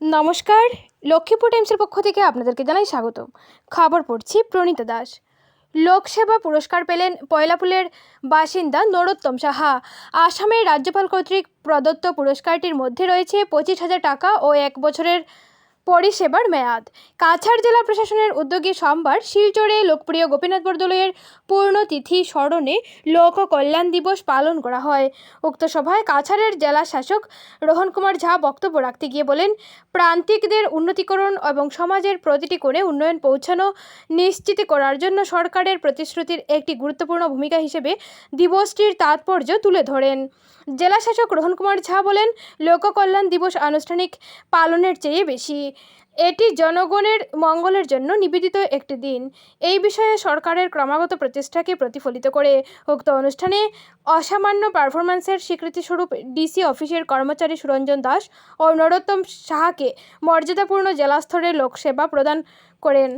নমস্কার, লক্ষ্মীপুর টাইমসের পক্ষ থেকে আপনাদেরকে জানাই স্বাগত খবর পড়ছি প্রণীতা দাস। লোকসেবা পুরস্কার পেলেন পয়লাপুলের বাসিন্দা নরোত্তম সাহা। আসামের রাজ্যপাল কর্তৃক প্রদত্ত পুরস্কারটির মধ্যে রয়েছে পঁচিশ হাজার টাকা ও এক বছরের পরিষেবার মেয়াদ। কাছাড় জেলা প্রশাসনের উদ্যোগে সোমবার শিলচরে লোকপ্রিয় গোপীনাথ বরদলৈয়ের পূর্ণতিথি স্মরণে লোক কল্যাণ দিবস পালন করা হয়। উক্ত সভায় কাছাড়ের জেলা শাসক রোহন কুমার ঝা বক্তব্য রাখতে গিয়ে বলেন, প্রান্তিকদের উন্নতিকরণ এবং সমাজের প্রতিটি কোণে উন্নয়ন পৌঁছানো নিশ্চিত করার জন্য সরকারের প্রতিশ্রুতির একটি গুরুত্বপূর্ণ ভূমিকা হিসেবে দিবসটির তাৎপর্য তুলে ধরেন। জেলা শাসক রোহন কুমার ঝা বলেন, লোককল্যাণ দিবস আনুষ্ঠানিক পালনের চেয়ে বেশি। এটি জনগণের মঙ্গলের জন্য নিবেদিত একটি দিন। এই বিষয়ে সরকারের ক্রমাগত প্রচেষ্টাকে প্রতিফলিত করে উক্ত অনুষ্ঠানে অসামান্য পারফরম্যান্সের স্বীকৃতিস্বরূপ ডিসি অফিসের কর্মচারী সুরঞ্জন দাস ও নরোত্তম সাহাকে মর্যাদাপূর্ণ জেলা স্তরের লোকসেবা প্রদান করেন।